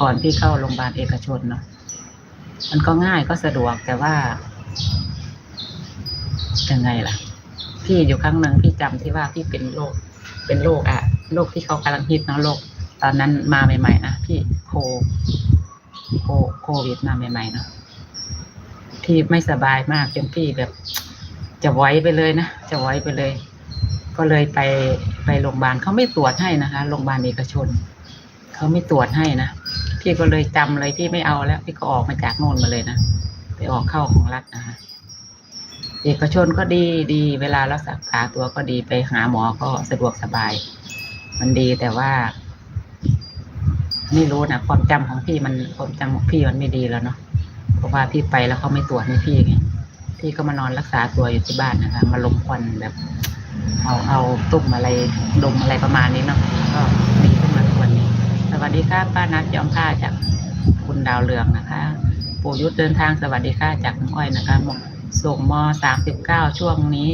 ก่อนพี่เข้าโรงพยาบาลเอกชนเนาะมันก็ง่ายก็สะดวกแต่ว่ายังไงล่ะ พี่อยู่ครั้งหนึ่งพี่จำที่ว่าพี่เป็นโรคเป็นโรคอะโรคที่เขากำลังฮิตเนาะโรคตอนนั้นมาใหม่ๆนะพี่โคโคโควิดมาใหม่ๆเนาะพี่ไม่สบายมากจนพี่แบบ จะไว้ไปเลยนะจะไว้ไปเลย ก็เลยไปไปโรงพยาบาลเขาไม่ตรวจให้นะคะโรงพยาบาลเอกชนเขาไม่ตรวจให้นะ พี่ก็เลยจำเลยพี่ไม่เอาแล้ว พี่ก็ออกมาจากโน่นมาเลยนะไปออกเข้าของรัฐนะคะเอกชนก็ดีดีเวลารักษาตัวก็ดีไปหาหมอก็สะดวกสบาย มันดีแต่ว่า ไม่รู้นะความจำของพี่มันความจำของพี่มันไม่ดีแล้วเนาะเพราะว่าพี่ไปแล้วเขาไม่ตรวจให้พี่ไงพี่ก็มานอนรักษาตัวอยู่ที่บ้านนะคะมาลมควันแบบ เอาเอาตุ่มอะไรดมอะไรประมาณนี้เนาะก็ดีขึ้นมาทุกวันนี้ วัสดีค่ะป้านัดยอมผ้าจากคุณดาวเรืองนะคะ ปู่ยุทธเดินทางสวัสดีค่ะจากน้องอ้อยนะคะหมส่งมสามสิบเก้าช่วงนี้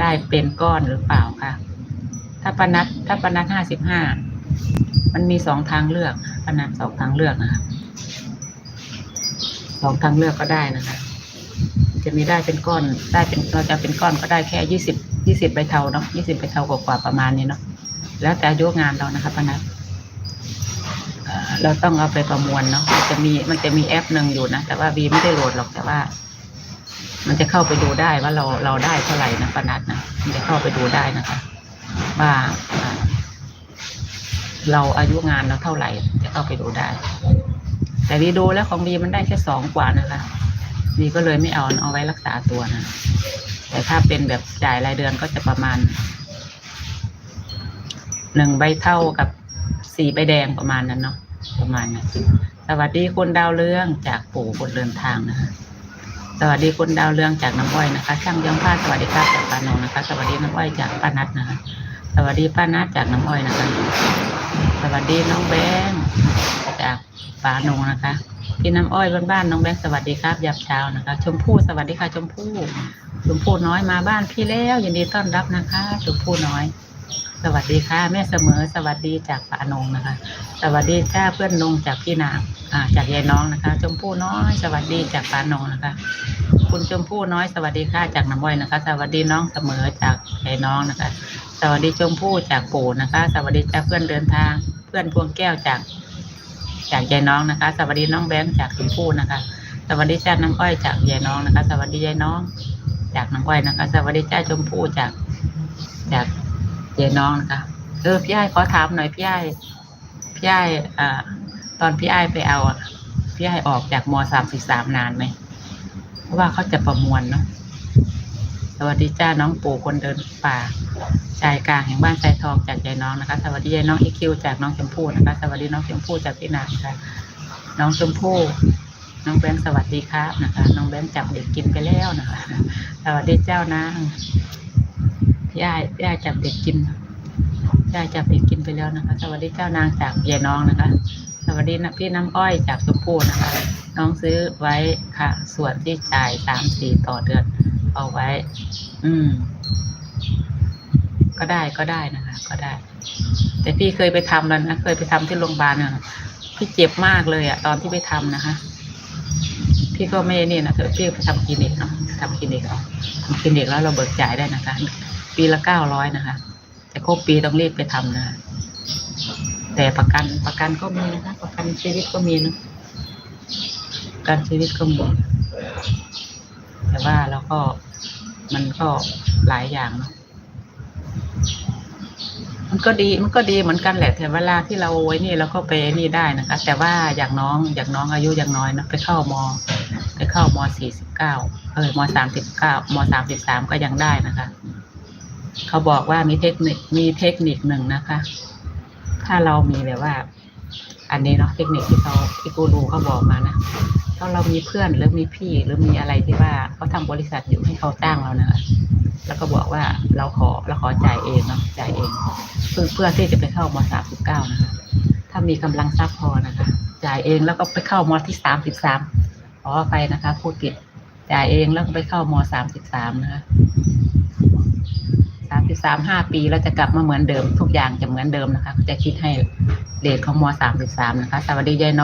ได้เป็นก้อนหรือเปล่าคะถ้าปานัดถ้าปานัดห้าสิบห้ามันมีสองทางเลือกปานัดสองทางเลือกนะคะสองทางเลือกก็ได้นะคะ จะมีได้เป็นก้อนได้เป็นเราจะเป็นก้อนก็ได้แค่ยี่สิบยี่สิบใบเทาเนาะยี่สิบใบเทากว่าประมาณนี้เนาะแล้วแต่อายุงานเรานะคะปานัด เราต้องเอาไปประมวลเนาะมันจะมีมันจะมีแอปหนึ่งอยู่นะ แต่ว่าวีไม่ได้โหลดหรอกแต่ว่า มันจะเข้าไปดูได้ว่าเราเราได้เท่าไหร่นะปนัดนะมันจะเข้าไปดูได้นะคะ ว่าเราอายุงานเราเท่าไหร่ จะเข้าไปดูได้ แต่วีดูแล้วของวีมันได้แค่สองกว่านะคะวีก็เลยไม่เอาเอาไว้รักษาตัวนะแต่ถ้าเป็นแบบจ่ายรายเดือนก็จะประมาณหนึ่งใบเท่ากับสี่ใบแดงประมาณนั้นเนาะ ประมาณนั้สวัสดีคุณดาวเรืองจากปู่คนเดินทางนะคะสวัสดีคุณดาวเรืองจากน้ำอ้อยนะคะ ช่างย้อมผ้าสวัสดีครับจากปานงนะคะ สวัสดีน้ำอ้อยจากป้านัทนะคะ สวัสดีป้านัทจากน้ำอ้อยนะคะ สวัสดีน้องแบงจากปานงนะคะพี่น้ำอ้อยบ้านๆน้องแบงสวัสดีครับยามเช้านะคะ ชมพู่สวัสดีค่ะชมพู่ชมพู่น้อยมาบ้านพี่แล้วยินดีต้อนรับนะคะชมพู่น้อย สวัสดีค่ะ แม่เสมอสวัสดีจากปานงนะคะ สวัสดีจ้าเพื่อนนงจากพี่นางอ่าจากยายน้องนะคะ ชมพู่น้อย สวัสดีจากปานงนะคะ คุณชมพู่น้อยสวัสดีค่ะจากน้ำอ้อยนะคะ สวัสดีน้องเสมอจากยายน้องนะคะ สวัสดีชมพู่จากปู่นะคะ สวัสดีจ้าเพื่อนเดินทาง เพื่อนพวงแก้วจาก จากยายน้องนะคะ สวัสดีน้องแบงค์จากชมพู่นะคะ สวัสดีจ้าน้ำอ้อยจากยายน้องนะคะ สวัสดียายน้อง จากน้ำอ้อยนะคะ สวัสดีจ้าชมพู่จากจาก ยายน้องนะคะเออพี่ไอ้ขอถามหน่อยพี่ไอ้พี่ไอ้อ่า ตอนพี่ไอ้ไปเอาอะพี่ไอ้ออกจากมสามสิบสามนานไหมเพราะว่าเขาจะประมวลเนาะสวัสดีจ้าน้องปู่คนเดินป่าชายกลางแห่งบ้านชายทองจากยายน้องนะคะ สวัสดียายน้องอีคิวจากน้องชมพู่นะคะ สวัสดีน้องชมพู่จากพี่นาค่ะ น้องชมพู่น้องแบงค์สวัสดีครับนะคะ น้องแบงค์จับเด็กกินไปแล้วนะคะ สวัสดีเจ้านาง ย่ายย่ายจับเด็กกินย่าจับเด็กกินไปแล้วนะคะ สวัสดีเจ้านางจากยายน้องนะคะ สวัสดีนะพี่น้ำอ้อยจากชมพูนะคะ น้องซื้อไว้ค่ะ ส่วนที่จ่ายสามสี่ต่อเดือน เอาไว้ อืม ก็ได้ก็ได้นะคะ ก็ได้ แต่พี่เคยไปทำแล้วนะเคยไปทำที่โรงพยาบาลน่ะพี่เจ็บมากเลยอะตอนที่ไปทำนะคะพี่ก็ไม่นี่นะเถอะพี่ไปทำคลินิกเนาะทำคลินิกเอาทำคลินิกแล้วเราเบิกจ่ายได้นะคะ ปีละเก้าร้อยนะคะ แต่ครบปีต้องรีบไปทำนะแต่ประกันประกันก็มีนะคะ ประกันชีวิตก็มีนะประกันชีวิตก็มีแต่ว่าเราก็มันก็หลายอย่างเนาะมันก็ดีมันก็ดีเหมือนกันแหละ แต่เวลาที่เราไว้นี่เราก็ไปนี่ได้นะคะ แต่ว่าอย่างน้องอย่างน้องอายุยังน้อยนะไปเข้ามไปเข้ามสี่สิบเก้าเออมสามสิบเก้ามสามสิบสามก็ยังได้นะคะ เขาบอกว่ามีเทคนิคมีเทคนิคหนึ่งนะคะ ถ้าเรามีแบบว่า อันนี้เนาะเทคนิคที่เขาที่กูรูเขาบอกมานะถ้าเรามีเพื่อนหรือมีพี่หรือมีอะไรที่ว่าเขาทำบริษัทอยู่ให้เขาจ้างเรานะแล้วก็บอกว่าเราขอเราขอจ่ายเองเนาะจ่ายเองเพื่อเพื่อที่จะไปเข้ามสามสิบเก้านะคะถ้ามีกำลังทรัพย์พอนะคะ จ่ายเองแล้วก็ไปเข้ามที่สามสิบสามขออภัยนะคะพูดผิดจ่ายเองแล้วก็ไปเข้ามสามสิบสามนะคะ สามสิบสิบสามห้าปีเราจะกลับมาเหมือนเดิม ทุกอย่างจะเหมือนเดิมนะคะ จะคิดให้เดทของมสามสิบสามนะคะ สวัสดียายน้อย